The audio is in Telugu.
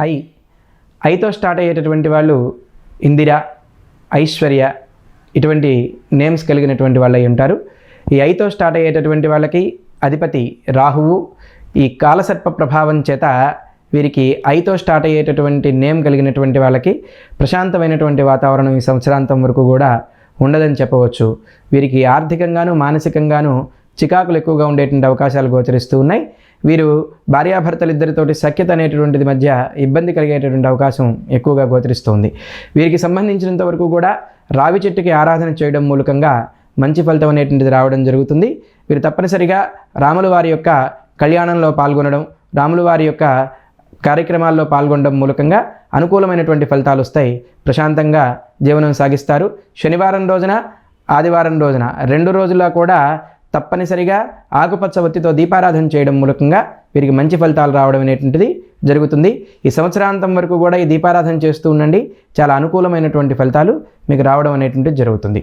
ఐ. ఐతో స్టార్ట్ అయ్యేటటువంటి వాళ్ళు ఇందిర ఐశ్వర్య ఇటువంటి నేమ్స్ కలిగినటువంటి వాళ్ళు అయి ఉంటారు. ఈ ఐతో స్టార్ట్ అయ్యేటటువంటి వాళ్ళకి అధిపతి రాహువు. ఈ కాలసర్ప ప్రభావం చేత వీరికి ఐతో స్టార్ట్ అయ్యేటటువంటి నేమ్ కలిగినటువంటి వాళ్ళకి ప్రశాంతమైనటువంటి వాతావరణం ఈ సంవత్సరాంతం వరకు కూడా ఉండదని చెప్పవచ్చు. వీరికి ఆర్థికంగాను మానసికంగాను చికాకులు ఎక్కువగా ఉండేటువంటి అవకాశాలు గోచరిస్తూ ఉన్నాయి. వీరు భార్యాభర్తలు ఇద్దరితోటి సఖ్యత అనేటటువంటిది మధ్య ఇబ్బంది కలిగేటటువంటి అవకాశం ఎక్కువగా గోచరిస్తుంది. వీరికి సంబంధించినంత వరకు కూడా రావి చెట్టుకి ఆరాధన చేయడం మూలకంగా మంచి ఫలితం అనేటువంటిది రావడం జరుగుతుంది. వీరు తప్పనిసరిగా రాముల వారి యొక్క కళ్యాణంలో పాల్గొనడం రాముల వారి యొక్క కార్యక్రమాల్లో పాల్గొనడం మూలకంగా అనుకూలమైనటువంటి ఫలితాలు వస్తాయి. ప్రశాంతంగా జీవనం సాగిస్తారు. శనివారం రోజున ఆదివారం రోజున రెండు రోజుల్లో కూడా తప్పనిసరిగా ఆకుపచ్చ ఒత్తితో దీపారాధన చేయడం మూలకంగా వీరికి మంచి ఫలితాలు రావడం అనేటువంటిది జరుగుతుంది. ఈ సంవత్సరాంతం వరకు కూడా ఈ దీపారాధన చేస్తూ ఉండండి. చాలా అనుకూలమైనటువంటి ఫలితాలు మీకు రావడం అనేటువంటిది జరుగుతుంది.